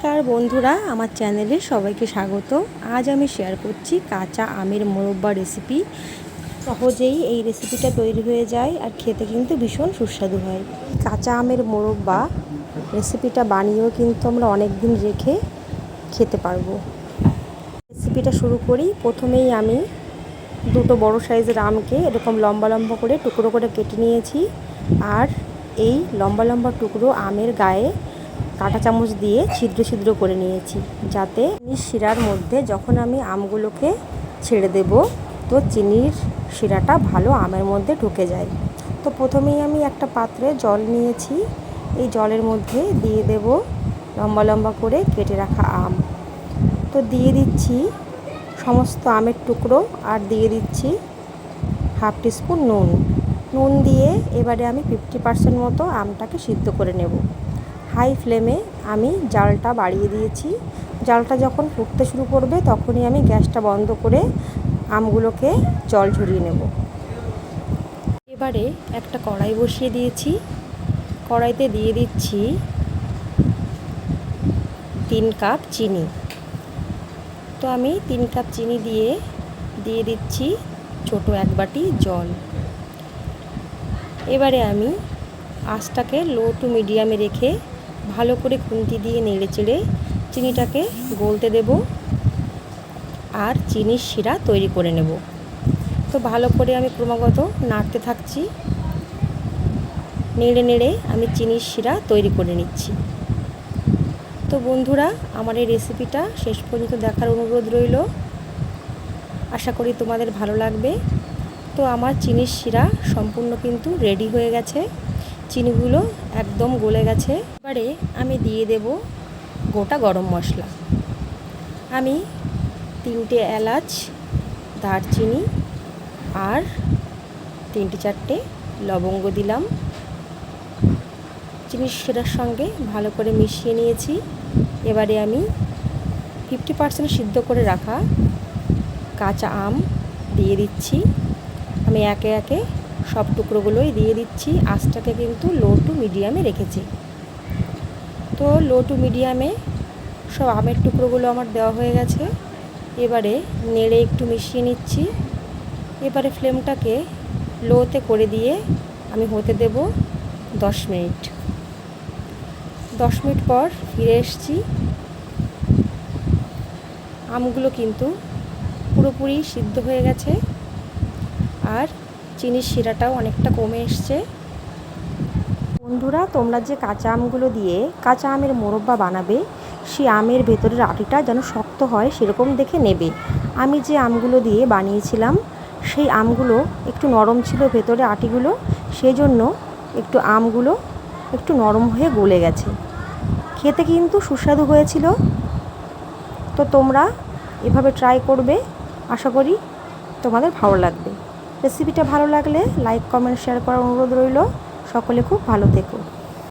নমস্কার বন্ধুরা, আমার চ্যানেলে সবাইকে স্বাগত। আজ আমি শেয়ার করছি কাঁচা আমের মোরব্বা রেসিপি সহজেই এই রেসিপিটা তৈরি হয়ে যায় আর খেতে কিন্তু ভীষণ সুস্বাদু হয়। কাঁচা আমের মোরব্বা রেসিপিটা বানিয়েও কিন্তু আমরা অনেক দিন রেখে খেতে পারব। রেসিপিটা শুরু করি। প্রথমেই আমি দুটো বড় সাইজের আমকে এরকম লম্বা লম্বা করে টুকরো করে কেটে নিয়েছি। আর এই লম্বা লম্বা টুকরো আমের গায়ে কাঁটা চামচ দিয়ে ছিদ্র ছিদ্র করে নিয়েছি, যাতে শিরার মধ্যে যখন আমি আমগুলোকে ছেড়ে দেব, তো চিনির শিরাটা ভালো আমের মধ্যে ঢুকে যায়। তো প্রথমেই আমি একটা পাত্রে জল নিয়েছি, এই জলের মধ্যে দিয়ে দেব লম্বা লম্বা করে কেটে রাখা আম। তো দিয়ে দিচ্ছি সমস্ত আমের টুকরো আর দিয়ে দিচ্ছি হাফ টিস্পুন নুন। নুন দিয়ে এবারে আমি ফিফটি পার্সেন্ট মতো আমটাকে সিদ্ধ করে নেব। হাই ফ্লেমে আমি জালটা বাড়িয়ে দিয়েছি। জালটা যখন ফুটতে শুরু করবে তখনই আমি গ্যাসটা বন্ধ করে আমগুলোকে জল ঝরিয়ে নেব। এবারে একটা কড়াই বসিয়ে দিয়েছি। কড়াইতে দিয়ে দিচ্ছি তিন কাপ চিনি। তো আমি তিন কাপ চিনি দিয়ে দিয়ে দিচ্ছি ছোট এক বাটি জল। এবারে আমি আঁচটাকে লো টু মিডিয়ামে রেখে ভালো করে খুন্তি দিয়ে নেড়ে চেড়ে চিনিটাকে গলতে দেব আর চিনির শিরা তৈরি করে নেব। তো ভালো করে আমি ক্রমাগত নাড়তে থাকছি। নেড়ে নেড়ে আমি চিনির শিরা তৈরি করে নিচ্ছি। তো বন্ধুরা, আমার এই রেসিপিটা শেষ পর্যন্ত দেখার অনুরোধ রইল। আশা করি তোমাদের ভালো লাগবে। তো আমার চিনির শিরা সম্পূর্ণ কিন্তু রেডি হয়ে গেছে। চিনিগুলো একদম গলে গেছে। এবারে আমি দিয়ে দেব গোটা গরম মশলা। আমি তিনটে এলাচ, দারচিনি আর তিনটে চারটে লবঙ্গ দিলাম। চিনির সেটার সঙ্গে ভালো করে মিশিয়ে নিয়েছি। এবারে আমি ফিফটি পার্সেন্ট সিদ্ধ করে রাখা কাঁচা আম দিয়ে দিচ্ছি। আমি একে একে সব টুকরোগুলোই দিয়ে দিচ্ছি। আঁচটাকে কিন্তু লো টু মিডিয়ামে রেখেছি। তো লো টু মিডিয়ামে সব আমের টুকরোগুলো আমার দেওয়া হয়ে গেছে। এবারে নেড়ে একটু মিশিয়ে নিচ্ছি। এবারে ফ্লেমটাকে লোতে করে দিয়ে আমি হতে দেব দশ মিনিট। দশ মিনিট পর ফিরে এসছি। আমগুলো কিন্তু পুরোপুরি সিদ্ধ হয়ে গেছে। আর চিনির শিরাটাও অনেকটা কমে এসছে। বন্ধুরা, তোমরা যে কাঁচা আমগুলো দিয়ে কাঁচা আমের মোরব্বা বানাবে সেই আমের ভেতরের আটিটা যেন শক্ত হয় সেরকম দেখে নেবে। আমি যে আমগুলো দিয়ে বানিয়েছিলাম, সেই আমগুলো একটু নরম ছিল ভেতরে আটিগুলো সেই জন্য একটু আমগুলো একটু নরম হয়ে গলে গেছে। খেতে কিন্তু সুস্বাদু হয়েছিল। তো তোমরা এভাবে ট্রাই করবে, আশা করি তোমাদের ভালো লাগবে। রেসিপিটা ভালো লাগলে লাইক কমেন্ট শেয়ার করার অনুরোধ রইল। সকলে খুব ভালো থেকো।